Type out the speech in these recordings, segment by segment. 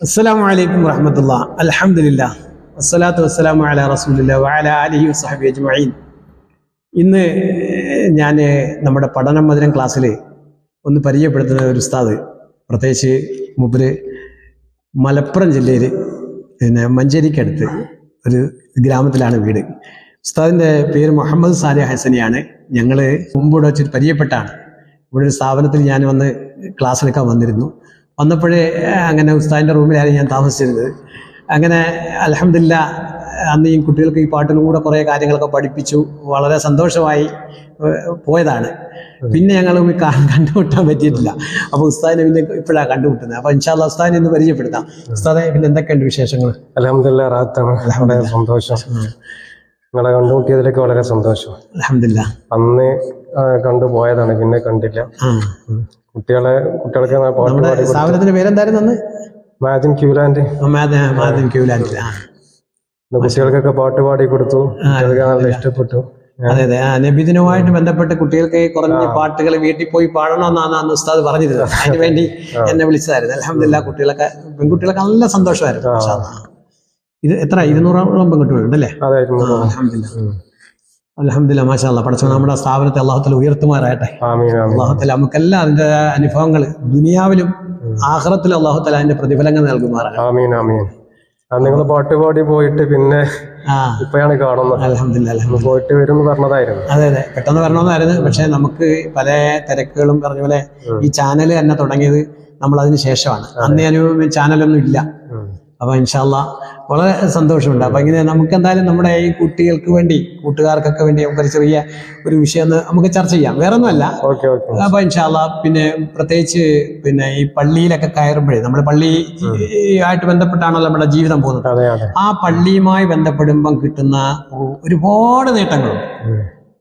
അസ്സലാമു അലൈക്കും വറഹമത്തുള്ള അലഹമില്ല വസ്സലാത്തു വസ്സലാമു അല റസൂലില്ല വല ആലിഹി വസ്ഹബി അജ്മീൻ ഇന്ന് ഞാൻ നമ്മുടെ പഠനം മധുരം ക്ലാസ്സിൽ ഒന്ന് പരിചയപ്പെടുത്തുന്ന ഒരു ഉസ്താദ് പ്രത്യേകിച്ച് മുബര് മലപ്പുറം ജില്ലയിൽ പിന്നെ മഞ്ചേരിക്കടുത്ത് ഒരു ഗ്രാമത്തിലാണ് വീട്. ഉസ്താദിന്റെ പേര് മുഹമ്മദ് സാലിഹ് ഹസനിയാണ്. ഞങ്ങൾ മുമ്പ് ഇവിടെ വെച്ചിട്ട് പരിചയപ്പെട്ടാണ്. ഇവിടെ ഒരു സ്ഥാപനത്തിൽ ഞാൻ വന്ന് ക്ലാസ് എടുക്കാൻ വന്നിരുന്നു. വന്നപ്പോഴേ അങ്ങനെ ഉസ്താദിന്റെ റൂമിലായിരുന്നു ഞാൻ താമസിച്ചിരുന്നത്. അങ്ങനെ അലഹമില്ല അന്ന് ഈ കുട്ടികൾക്ക് ഈ പാട്ടിലൂടെ കുറേ കാര്യങ്ങളൊക്കെ പഠിപ്പിച്ചു. വളരെ സന്തോഷമായി പോയതാണ്. പിന്നെ ഞങ്ങൾ കണ്ടുമുട്ടാൻ പറ്റിയിട്ടില്ല. അപ്പോൾ ഉസ്താദിനെ പിന്നെ ഇപ്പോഴാണ് കണ്ടുമുട്ടുന്നത്. അപ്പോൾ ഇൻഷാല്ല ഉസ്താദിനെ ഒന്ന് പരിചയപ്പെടുത്താം. ഉസ്താദെ പിന്നെ എന്തൊക്കെയുണ്ട് വിശേഷങ്ങൾ അലഹമില്ല റാത്താണ് സന്തോഷം. നിങ്ങളെ കണ്ടുമുട്ടിയതിലേക്ക് വളരെ സന്തോഷം അലഹമില്ല അന്ന് കണ്ടു കണ്ടുപോയതാണ് പിന്നെ കണ്ടില്ല. കുട്ടികളെ കുട്ടികൾക്ക് പാട്ട് സ്ഥാപനത്തിന്റെ പേരെന്തായിരുന്നു മാജിൻ ക്യൂലാൻഡ്. കുട്ടികൾക്കൊക്കെ പാട്ട് പാടി കൊടുത്തു. കുട്ടികൾക്ക് നല്ല ഇഷ്ടപ്പെട്ടു. അതെ അതെ. ആ നബിദിനുമായിട്ട് ബന്ധപ്പെട്ട് കുട്ടികൾക്ക് കുറഞ്ഞ പാട്ടുകൾ വീട്ടിൽ പോയി പാടണമെന്നാണ് അന്ന് ഉസ്താദ് പറഞ്ഞിരുന്നത്. അതിന് വേണ്ടി എന്നെ വിളിച്ചതായിരുന്നു. അലഹമില്ല കുട്ടികളൊക്കെ പെൺകുട്ടികളൊക്കെ നല്ല സന്തോഷമായിരുന്നു. ഇത് എത്ര? ഇരുന്നൂറോളം പെൺകുട്ടികളുണ്ടല്ലേ അലഹമില്ല മാഷാല്ല പഠിച്ചു നമ്മുടെ സ്ഥാപനത്തെ അള്ളാഹത്തിൽ ഉയർത്തുമാറാകട്ടെ. അള്ളാഹത്തിൽ നമുക്കെല്ലാം അതിന്റെ അനുഭവങ്ങൾ ദുനിയാവിലും ആഹ്റത്തിൽ അള്ളാഹുത്തല അതിന്റെ പ്രതിഫലങ്ങൾ നൽകുമാറാകട്ടെ. നിങ്ങൾ പാട്ട് പാടി പോയിട്ട് പിന്നെ ഇപ്പോഴാണ് കാണുന്നത്. പോയിട്ട് വരും പറഞ്ഞതായിരുന്നു. അതെ അതെ. പെട്ടെന്ന് വരണമെന്നായിരുന്നു. പക്ഷെ നമുക്ക് പല തിരക്കുകളും പറഞ്ഞ പോലെ ഈ ചാനൽ തന്നെ തുടങ്ങിയത് നമ്മൾ അതിന് ശേഷമാണ്. അന്ന് ഞാൻ ചാനലൊന്നും ഇല്ല. ഉം. അപ്പൊ ഇൻഷാല്ല വളരെ സന്തോഷമുണ്ട്. അപ്പൊ ഇങ്ങനെ നമുക്ക് എന്തായാലും നമ്മുടെ ഈ കുട്ടികൾക്ക് വേണ്ടി കൂട്ടുകാർക്കൊക്കെ വേണ്ടി നമുക്കൊരു ചെറിയ ഒരു വിഷയം നമുക്ക് ചർച്ച ചെയ്യാം. വേറെ ഒന്നുമല്ല ഓക്കെ ഓക്കെ. അപ്പൊ ഇൻഷാല്ല പിന്നെ പ്രത്യേകിച്ച് പിന്നെ ഈ പള്ളിയിലൊക്കെ കയറുമ്പോഴേ നമ്മുടെ പള്ളി ആയിട്ട് ബന്ധപ്പെട്ടാണല്ലോ നമ്മുടെ ജീവിതം പോകുന്നത്. ആ പള്ളിയുമായി ബന്ധപ്പെടുമ്പം കിട്ടുന്ന ഒരുപാട് നേട്ടങ്ങളുണ്ട്.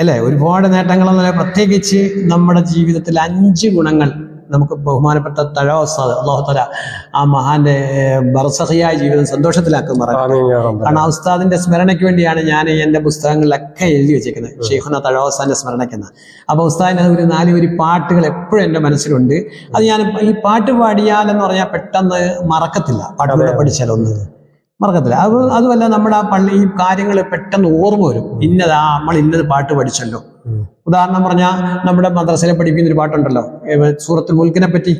അല്ലെ? ഒരുപാട് നേട്ടങ്ങൾ എന്ന് പറഞ്ഞാൽ പ്രത്യേകിച്ച് നമ്മുടെ ജീവിതത്തിൽ അഞ്ച് ഗുണങ്ങൾ നമുക്ക് ബഹുമാനപ്പെട്ട തഴവസ്ഥാത് അള്ളാഹുത്തല ആ മഹാന്റെ ബർസഹിയായ ജീവിതം സന്തോഷത്തിലാക്കും കാരണം ആ ഉസ്താദിന്റെ സ്മരണയ്ക്ക് വേണ്ടിയാണ് ഞാൻ എന്റെ പുസ്തകങ്ങളിലൊക്കെ എഴുതി വെച്ചേക്കുന്നത് ഷെയ്ഖുന തഴവസ്ഥാന്റെ സ്മരണയ്ക്കെന്ന്. അപ്പൊ ഉസ്താദിന് ഒരു നാല് ഒരു പാട്ടുകൾ എപ്പോഴും എന്റെ മനസ്സിലുണ്ട്. അത് ഞാൻ ഈ പാട്ട് പാടിയാലെന്ന് പറഞ്ഞാൽ പെട്ടെന്ന് മറക്കത്തില്ല. പാട്ടുകൂടെ പഠിച്ചാലൊന്ന് മറക്കത്തില്ല. അത് അതുമല്ല നമ്മുടെ ആ പള്ളി ഈ കാര്യങ്ങൾ പെട്ടെന്ന് ഓർമ്മ വരും. ഇന്നതാ നമ്മൾ ഇന്നത് പാട്ട് പഠിച്ചല്ലോ. ഉദാഹരണം പറഞ്ഞാൽ നമ്മുടെ മദ്രസയിലെ പഠിപ്പിക്കുന്ന ഒരു പാട്ടുണ്ടല്ലോ. സൂറത്തുൽ മുൽക്കിനെ പറ്റി.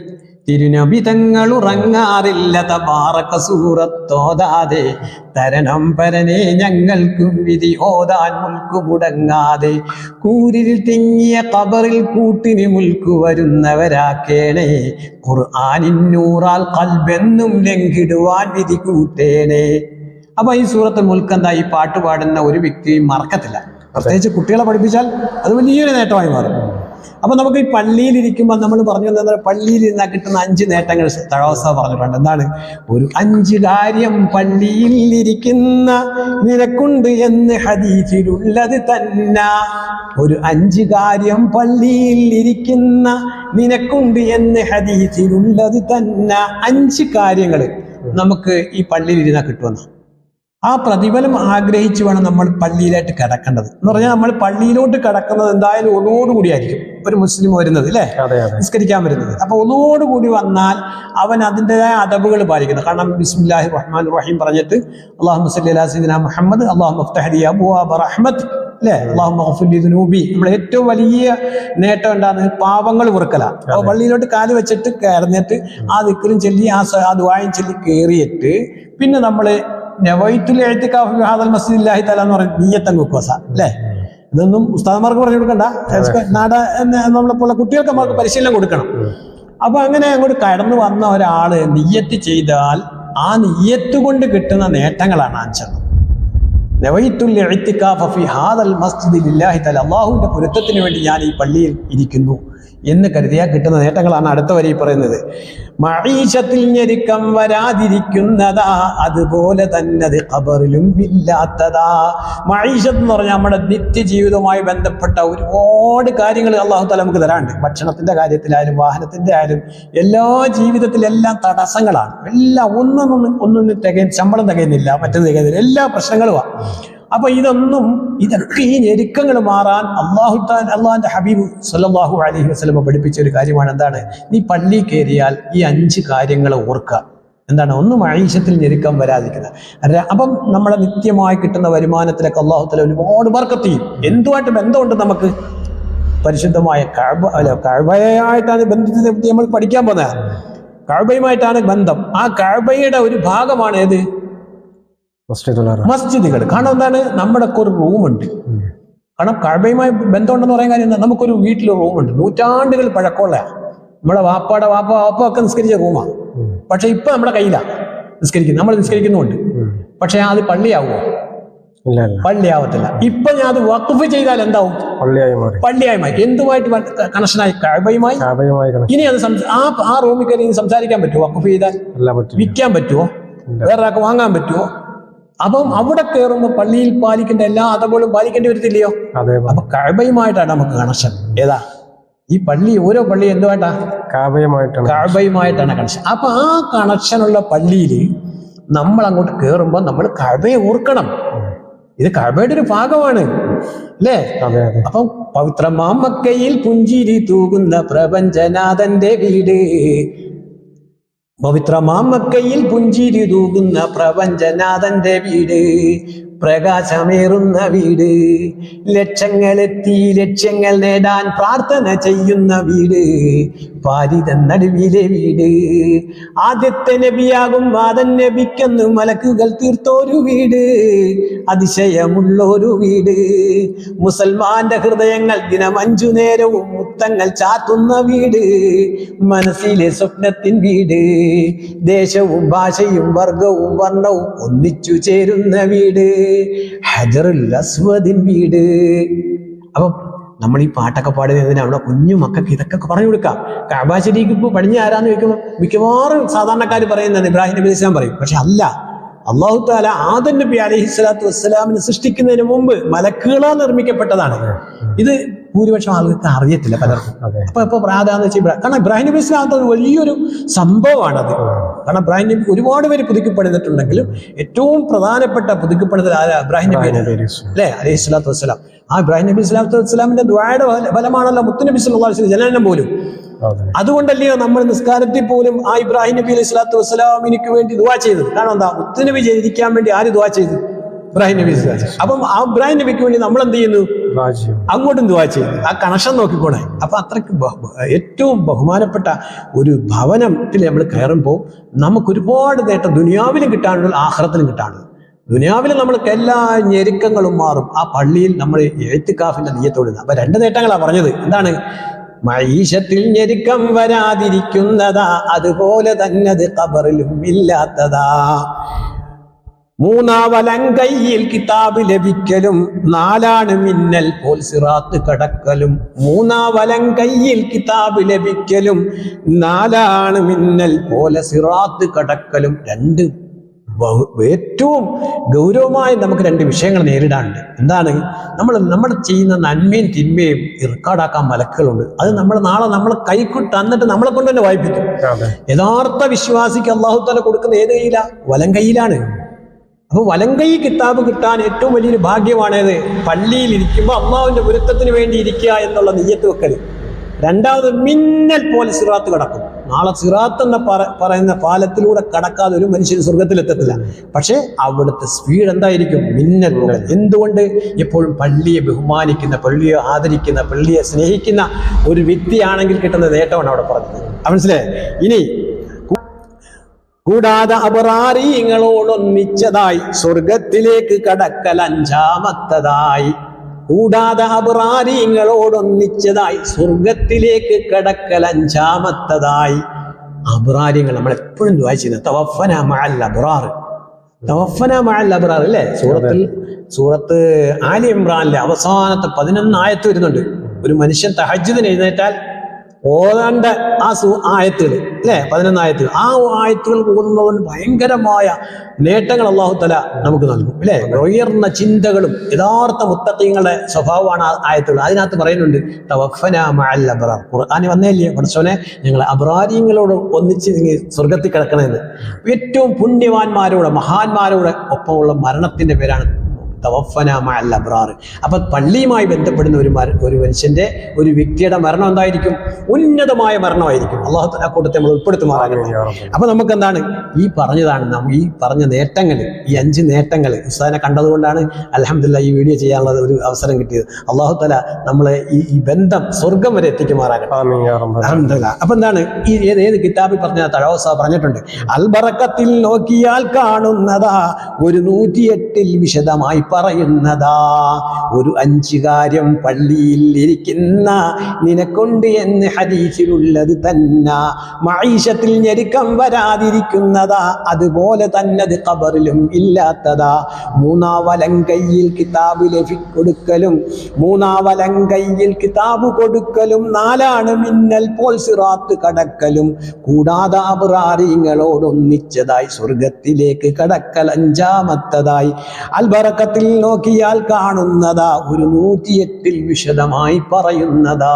തിരുനബിതങ്ങൾ ഉറങ്ങാറില്ല തബാറക്ക സൂറത്തോതാതെ തരണം പരനെ ഞങ്ങൾക്കും വിധി ഓതാൻ മുൽക്കു മുടങ്ങാതെ. കൂരിൽ തിങ്ങിയ കബറിൽ കൂട്ടിന് മുൽക്കു വരുന്നവരാക്കേണേ. ഖുർആാനിന്നൂറാൽ കൽബെന്നും ലംഘിടുവാൻ വിധി കൂട്ടേണേ. അപ്പൊ ഈ സൂറത്ത് മുൽക്കെന്താ ഈ പാട്ട് പാടുന്ന ഒരു വ്യക്തിയും മറക്കത്തില്ല. പ്രത്യേകിച്ച് കുട്ടികളെ പഠിപ്പിച്ചാൽ അത് വലിയൊരു നേട്ടമായി മാറും. അപ്പം നമുക്ക് ഈ പള്ളിയിൽ ഇരിക്കുമ്പോൾ നമ്മൾ പറഞ്ഞു തന്നെ പള്ളിയിൽ ഇരുന്നാൽ കിട്ടുന്ന അഞ്ച് നേട്ടങ്ങൾ തഴോസ പറഞ്ഞിട്ടുണ്ട്. എന്താണ്? ഒരു അഞ്ച് കാര്യം പള്ളിയിൽ ഇരിക്കുന്ന നിനക്കുണ്ട് എന്ന് ഹദീസിലുള്ളത് തന്നെ. ഒരു അഞ്ച് കാര്യം പള്ളിയിൽ ഇരിക്കുന്ന നിനക്കുണ്ട് എന്ന് ഹദീസിലുള്ളത് തന്നെ. അഞ്ച് കാര്യങ്ങൾ നമുക്ക് ഈ പള്ളിയിൽ ഇരുന്നാൽ കിട്ടുമെന്ന് ആ പ്രതിഫലം ആഗ്രഹിച്ചു വേണം നമ്മൾ പള്ളിയിലായിട്ട് കിടക്കേണ്ടത്. എന്ന് പറഞ്ഞാൽ നമ്മൾ പള്ളിയിലോട്ട് കിടക്കുന്നത് എന്തായാലും ഒന്നോടുകൂടിയായിരിക്കും. ഒരു മുസ്ലിം വരുന്നത് അല്ലേ നിസ്കരിക്കാൻ വരുന്നത്. അപ്പൊ ഒന്നോടുകൂടി വന്നാൽ അവൻ അതിന്റെതായ അദബുകൾ പാലിക്കുന്നു കാരണം ബിസ്മില്ലാഹി റഹ്മാൻ റഹീം പറഞ്ഞിട്ട് അള്ളാഹു മുസ്ലി അലാ സീദിന മുഹമ്മദ് അള്ളാഹു അബു അബ് റഹ്മത്ത് അല്ലേ? അള്ളാഹുബി നമ്മുടെ ഏറ്റവും വലിയ നേട്ടം എന്താണ്? പാവങ്ങൾ വെറുക്കല. അപ്പോൾ പള്ളിയിലോട്ട് കാൽ വെച്ചിട്ട് കയറിഞ്ഞിട്ട് ആ ദിക്കലും ചൊല്ലി ആ അത് ആ ദുആയും ചൊല്ലി കയറിയിട്ട് പിന്നെ നമ്മൾ നവൈത്തുൽ എഴുത്തിക്കാഫ് ഹാദൽ തല എന്ന് നീയത്തം കുക്കോസ അല്ലേ? ഇതൊന്നും ഉസ്താദന്മാർക്ക് പറഞ്ഞു കൊടുക്കണ്ട. നാട നമ്മളെ പോലെ കുട്ടികൾക്ക് നമ്മൾക്ക് പരിശീലനം കൊടുക്കണം. അപ്പൊ അങ്ങനെ അങ്ങോട്ട് കടന്നു വന്ന ഒരാൾ നിയ്യത്ത് ചെയ്താൽ ആ നിയ്യത്ത് കൊണ്ട് കിട്ടുന്ന നേട്ടങ്ങളാണ് അഞ്ചെണ്ണം. നവൈത്തുൽ ഇഅ്തികാഫ ഫി ഹാദൽ മസ്ജിദിൽ തആല. അല്ലാഹുവിന്റെ പൊരുത്തത്തിന് വേണ്ടി ഞാൻ ഈ പള്ളിയിൽ ഇരിക്കുന്നു. എന്ന് കരുതിയാൽ കിട്ടുന്ന നേട്ടങ്ങളാണ് അടുത്ത വരി പറയുന്നത്. മഴീഷത്തിൽ ഞെരുക്കം വരാതിരിക്കുന്നതാ അതുപോലെ തന്നെ അത് ഖബറിലും ഇല്ലാത്തതാ. മഴീഷത്ത് എന്ന് പറഞ്ഞാൽ നമ്മുടെ നിത്യജീവിതവുമായി ബന്ധപ്പെട്ട ഒരുപാട് കാര്യങ്ങൾ അള്ളാഹു തല നമുക്ക് തരാണ്ട് ഭക്ഷണത്തിന്റെ കാര്യത്തിലായാലും വാഹനത്തിന്റെ ആയാലും എല്ലാ ജീവിതത്തിലെല്ലാം തടസ്സങ്ങളാണ്. എല്ലാം ഒന്നൊന്നും ഒന്നൊന്നും തികയും ശമ്പളം തികയുന്നില്ല മറ്റൊന്നും തികയുന്നില്ല. എല്ലാ പ്രശ്നങ്ങളുമാണ് അപ്പൊ ഇതൊന്നും ഇതൊക്കെ ഈ ഞെരുക്കങ്ങൾ മാറാൻ അള്ളാഹു അള്ളാഹിന്റെ ഹബീബ് സല്ലാഹു അലഹി വസ്ലമ പഠിപ്പിച്ച ഒരു കാര്യമാണ് എന്താണ്? നീ പള്ളി കയറിയാൽ ഈ അഞ്ച് കാര്യങ്ങൾ ഓർക്കുക. എന്താണ്? ഒന്നും ആയിഷത്തിൽ ഞെരുക്കം വരാതിരിക്കുന്നത് അപ്പം നമ്മളെ നിത്യമായി കിട്ടുന്ന വരുമാനത്തിലൊക്കെ അള്ളാഹുത്തല ഒരുപാട് ബർക്കത്ത് ചെയ്യും. എന്തുമായിട്ട് ബന്ധമുണ്ട് നമുക്ക്? പരിശുദ്ധമായ കഴബ അല്ല കഴബയായിട്ടാണ് ബന്ധത്തിനെ നമ്മൾ പഠിക്കാൻ പോകുന്നത്. കഴബയുമായിട്ടാണ് ബന്ധം. ആ കഴബയുടെ ഒരു ഭാഗമാണ് ഏത്? മസ്ജിദുകൾ. കാരണം എന്താണ്? നമ്മുടെ ഒക്കെ ഒരു റൂമുണ്ട്. കാരണം കഴബയുമായി ബന്ധമുണ്ടെന്ന് പറയാൻ കാര്യം എന്താ നമുക്കൊരു വീട്ടിൽ റൂമുണ്ട്. നൂറ്റാണ്ടുകൾ പഴക്കമുള്ള. നമ്മളെ വാപ്പാടെ വാപ്പ വാപ്പ ഒക്കെ നിസ്കരിച്ച റൂമാണ് പക്ഷെ ഇപ്പൊ നമ്മുടെ കയ്യിലാണ് നിസ്കരിക്കുന്നത് നമ്മൾ നിസ്കരിക്കുന്നുണ്ട് പക്ഷെ അത് പള്ളിയാവുമോ? പള്ളിയാവത്തില്ല. ഇപ്പൊ ഞാൻ അത് വഖഫ് ചെയ്താൽ എന്താവും? പള്ളിയായി മാറി. എന്തുമായിട്ട് കണക്ഷനായി കഴബയുമായി? ഇനി അത് ആ ആ റൂമിൽ കയറി സംസാരിക്കാൻ പറ്റുമോ? വഖഫ് ചെയ്താൽ? വിൽക്കാൻ പറ്റുമോ. വേറെ ആൾക്ക് വാങ്ങാൻ പറ്റുമോ? അപ്പം അവിടെ കയറുമ്പോൾ പള്ളിയിൽ പാലിക്കേണ്ട എല്ലാ അതപോലും പാലിക്കേണ്ടി വരത്തില്ലയോ? അപ്പൊ കഴബയുമായിട്ടാണ് നമുക്ക് കണക്ഷൻ ഏതാ? ഈ പള്ളി ഓരോ പള്ളി എന്തുമായിട്ടാ? കാബയുമായിട്ടാണ് കഴബയുമായിട്ടാണ് കണക്ഷൻ അപ്പൊ ആ കണക്ഷൻ ഉള്ള പള്ളിയിൽ നമ്മൾ അങ്ങോട്ട് കയറുമ്പോൾ നമ്മൾ കഴബയെ ഓർക്കണം. ഇത് കഴബയുടെ ഒരു ഭാഗമാണ്. അല്ലേ? അപ്പം പവിത്രമാം മക്കയിൽ പുഞ്ചിരി തൂകുന്ന പ്രപഞ്ചനാഥന്റെ വീട്. പവിത്രമാം മക്കയിൽ പുഞ്ചിരി തൂകുന്ന പ്രപഞ്ചനാഥന്റെ വീട്. പ്രകാശമേറുന്ന വീട്. ലക്ഷങ്ങളെത്തി ലക്ഷ്യങ്ങൾ നേടാൻ പ്രാർത്ഥന ചെയ്യുന്ന വീട്. പാരിത നടുവിലെ വീട്. ആദ്യത്തെ നബിയാകും വാദൻ നബിക്കെന്ന് മലക്കുകൾ തീർത്തോരു വീട്. അതിശയമുള്ളൊരു വീട്. മുസൽമാന്റെ ഹൃദയങ്ങൾ ദിനം അഞ്ചു നേരവും മുത്തങ്ങൾ ചാത്തുന്ന വീട്. മനസ്സിലെ സ്വപ്നത്തിൻ വീട്. ദേശവും ഭാഷയും വർഗവും വർണവും ഒന്നിച്ചു ചേരുന്ന വീട്. ഹജറുൽ അസ്വദിൻ വീട്. അപ്പം നമ്മൾ ഈ പാട്ടൊക്കെ പാടുന്നതിന് അവിടെ കുഞ്ഞു മക്കൾക്ക് ഇതൊക്കെ പറഞ്ഞു കൊടുക്കാം. കാബാശരിക്ക് ഇപ്പോൾ പടിഞ്ഞ ആരാന്ന് ചോദിക്കുമ്പോൾ മിക്കവാറും സാധാരണക്കാർ പറയുന്നതാണ് ഇബ്രാഹിം നബി ഇസ്ലാം പറയും. പക്ഷെ അല്ല അള്ളാഹു താല ആദൻ നബി അലഹി സ്വലാത്തു വസ്സലാമിനെ സൃഷ്ടിക്കുന്നതിന് മുമ്പ് മലക്കുകളാൽ നിർമ്മിക്കപ്പെട്ടതാണ്. ഇത് ഭൂരിപക്ഷം ആളുകൾക്ക് അറിയത്തില്ല പലർക്കും. അതെ. അപ്പൊ ഇപ്പൊ പ്രാധാന്യം വെച്ചാൽ കാരണം ഇബ്രാഹിം നബി ഇസ്ലാം ഒരു വലിയൊരു സംഭവമാണത് കാരണം ഇബ്രാഹിം നബി ഒരുപാട് പേര് പുതുക്കിപ്പണിതിട്ടുണ്ടെങ്കിലും ഏറ്റവും പ്രധാനപ്പെട്ട പുതുക്കിപ്പണിതൽ ആരാ? ഇബ്രാഹിം നബി അല്ലെ? അലൈഹി സ്വലാത്തു വസ്സലാം. ആ ഇബ്രാഹിം നബി ഇസ്ലാത്തു വസ്സലാമിന്റെ ദ്വായുടെ ഫല- ഫലമാണല്ലോ മുത്തു നബി വസല്ലം ജനനം പോലും. അതെ അതുകൊണ്ടല്ലയോ നമ്മൾ നിസ്കാരത്തിൽ പോലും ആ ഇബ്രാഹിം നബി അലൈഹി സ്വലാത്തു വസ്സലാമിനിക്ക് വേണ്ടി ദുവാ ചെയ്തത്. കാരണം എന്താ? മുത്തുനബി ജനിക്കാൻ വേണ്ടി ആര് ദുവാ ചെയ്തു? ഇബ്രാഹിം നബി അപ്പം ആ ഇബ്രാഹിം നബിക്ക് വേണ്ടി നമ്മൾ എന്ത് ചെയ്യുന്നു? അങ്ങോട്ടും ദുവാ ചെയ്യുന്നു ആ കണക്ഷൻ നോക്കിക്കോണേ. അപ്പൊ അത്രയ്ക്ക് ഏറ്റവും ബഹുമാനപ്പെട്ട ഒരു ഭവനത്തിൽ നമ്മൾ കയറുമ്പോൾ നമുക്ക് ഒരുപാട് നേട്ടം ദുനിയാവിലും കിട്ടാനുള്ള ആഹ്റത്തിലും കിട്ടാനുള്ളത്. ദുനിയാവിൽ നമ്മൾക്ക് എല്ലാ ഞെരുക്കങ്ങളും മാറും. ആ പള്ളിയിൽ നമ്മൾ എഴുത്തുക്കാഫിന്റെ നീയത്തോടുന്നത്. അപ്പൊ രണ്ട് നേട്ടങ്ങളാണ് പറഞ്ഞത്. എന്താണ്? മൈഷത്തിൽ ഞെരുക്കം വരാതിരിക്കുന്നതാ അതുപോലെ തന്നെ അത് കബറിലും ഇല്ലാത്തതാ. കയ്യിൽ കിതാബ് ലഭിക്കലും നാലാണ് മിന്നൽ പോൽ സിറാത്ത് കടക്കലും. മൂന്നാവലം കയ്യിൽ കിതാബ് ലഭിക്കലും നാലാണ് മിന്നൽ പോലെ സിറാത്ത് കടക്കലും. രണ്ട് ഏറ്റവും ഗൗരവമായി നമുക്ക് രണ്ട് വിഷയങ്ങൾ നേരിടാനുണ്ട്. എന്താണ്? നമ്മൾ നമ്മൾ ചെയ്യുന്ന നന്മയും തിന്മയും റെക്കോർഡാക്കാൻ മലക്കുകളുണ്ട്. അത് നമ്മൾ നാളെ നമ്മൾ കൈക്ക് തന്നിട്ട് നമ്മളെ കൊണ്ട് തന്നെ വായിപ്പിക്കും. യഥാർത്ഥ വിശ്വാസിക്ക് അള്ളാഹു തന്നെ കൊടുക്കുന്ന ഏത് കയ്യില? വലം കയ്യിലാണ്. അപ്പോൾ വലം കൈ കിതാബ് കിട്ടാൻ ഏറ്റവും വലിയൊരു ഭാഗ്യമാണേത് പള്ളിയിൽ ഇരിക്കുമ്പോൾ അള്ളാഹുവിന്റെ ഗുരുത്തത്തിന് വേണ്ടി ഇരിക്കുക എന്നുള്ള നെയ്യത്ത് വെക്കൽ രണ്ടാമത് മിന്നൽ പോലെ സിറാത്ത് കടക്കും. നാളെ സിറാത്ത് എന്ന പറ- പറയുന്ന പാലത്തിലൂടെ കടക്കാതെ ഒരു മനുഷ്യൻ സ്വർഗത്തിലെത്തത്തില്ല പക്ഷേ അവിടുത്തെ സ്പീഡ് എന്തായിരിക്കും? മിന്നൽ. എന്തുകൊണ്ട്? എപ്പോഴും പള്ളിയെ ബഹുമാനിക്കുന്ന പള്ളിയെ ആദരിക്കുന്ന പള്ളിയെ സ്നേഹിക്കുന്ന ഒരു വ്യക്തിയാണെങ്കിൽ കിട്ടുന്ന നേട്ടമാണ് അവിടെ പറഞ്ഞത്. മനസ്സിലായേ? ഇനി കൂടാതെ അപറാരിങ്ങളോടൊന്നിച്ചതായി സ്വർഗത്തിലേക്ക് കടക്കൽ അഞ്ചാമത്തതായി. കൂടാതെ അബ്രാരിങ്ങളോടൊന്നിച്ചതായി സ്വർഗത്തിലേക്ക് കടക്കൽ അഞ്ചാമത്തതായി അബ്രാരിങ്ങൾ നമ്മൾ എപ്പോഴും ദ്വാ ചെയ്യുന്ന തവഫന മഅൽ അബ്രാർ തവഫന മഅൽ അബ്രാർ അല്ലേ? സൂറത്തിൽ സൂറത്ത് ആലി ഇമ്രാനിലെ അവസാനത്തെ പതിനൊന്ന് ആയത്ത് വരുന്നുണ്ട്. ഒരു മനുഷ്യൻ തഹജിദിന് എഴുന്നേറ്റാൽ ഓതാണ്ട ആ സു ആയത്തുകൾ അല്ലേ? പതിനൊന്ന് ആയത്തുകൾ. ആ ആയത്തുകൾ ഓതുന്നവൻ ഭയങ്കരമായ നേട്ടങ്ങൾ അള്ളാഹു തല നമുക്ക് നൽകും അല്ലേ? ഉയർന്ന ചിന്തകളും യഥാർത്ഥ മുത്തക്കങ്ങളുടെ സ്വഭാവമാണ് ആ ആയത്തുകൾ. അതിനകത്ത് പറയുന്നുണ്ട് മഅൽ അബ്രാർ ഖുർആാനി വന്നേല്ലേ? പഠിച്ചോനെ ഞങ്ങൾ അബ്രാരിങ്ങളോട് ഒന്നിച്ച് നിങ്ങൾ സ്വർഗത്തിൽ കിടക്കണമെന്ന് ഏറ്റവും പുണ്യവാന്മാരോട് മഹാന്മാരോട് ഒപ്പമുള്ള മരണത്തിന്റെ പേരാണ് അപ്പൊ പള്ളിയുമായി ബന്ധപ്പെടുന്ന ഒരു ഒരു മനുഷ്യന്റെ ഒരു വ്യക്തിയുടെ മരണം എന്തായിരിക്കും? ഉന്നതമായ മരണമായിരിക്കും. അള്ളാഹു ആ കൂട്ടത്തെ നമ്മൾ ഉൾപ്പെടുത്തുമാറാകട്ടെ. മാറാനുള്ള. അപ്പൊ നമുക്ക് എന്താണ് ഈ പറഞ്ഞതാണ് നാം ഈ പറഞ്ഞ നേട്ടങ്ങൾ ഈ അഞ്ച് നേട്ടങ്ങൾ. ഉസ്താദിനെ കണ്ടതുകൊണ്ടാണ് അലഹമില്ല ഈ വീഡിയോ ചെയ്യാനുള്ള ഒരു അവസരം കിട്ടിയത്. അള്ളാഹു തല നമ്മളെ ഈ ഈ ബന്ധം സ്വർഗം വരെ എത്തിക്കുമാറാകട്ടെ. റബ്ബ്. അപ്പൊ എന്താണ്? ഈ ഏത് ഏത് കിതാബിൽ പറഞ്ഞ തഴവസ പറഞ്ഞിട്ടുണ്ട്. അൽബറക്കത്തിൽ നോക്കിയാൽ കാണുന്നതാ ഒരു നൂറ്റിയെട്ടിൽ വിശദമായി പറയുന്നതാ. ഒരു അഞ്ചു കാര്യം പള്ളിയിൽ ഇരിക്കുന്ന നിനക്കൊണ്ട് എന്ന് ഹരീഷിലുള്ളത് തന്നെ. മൈഷത്തിൽ ഞെരുക്കം വരാതിരിക്കുന്നതാ. അതുപോലെ തന്നെ അത് ഖബറിലും ഇല്ലാത്തതാ. മൂന്നാവലം കയ്യിൽ കിതാബ് ലഭിക്കൊടുക്കലും മൂന്നാവലം കയ്യിൽ കിതാബ് കൊടുക്കലും നാലാണ് മിന്നൽ പോൽ സിറാത്ത് കടക്കലും. കൂടാതെ അബ്രാരിങ്ങളോടൊന്നിച്ചതായി സ്വർഗത്തിലേക്ക് കടക്കൽ അഞ്ചാമത്തതായി. അൽബറക്കത്തിൽ നോക്കിയാൽ കാണുന്നതാ ഒരു നൂറ്റിയെട്ടിൽ വിശദമായി പറയുന്നതാ.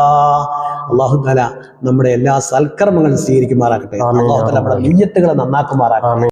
അള്ളാഹു തല നമ്മുടെ എല്ലാ സൽക്കർമ്മങ്ങളും സ്വീകരിക്കുമാറാകട്ടെ. അള്ളാഹുദല അള്ളാഹു നമ്മുടെ നീയത്തുകളെ നന്നാക്കുമാറാകട്ടെ.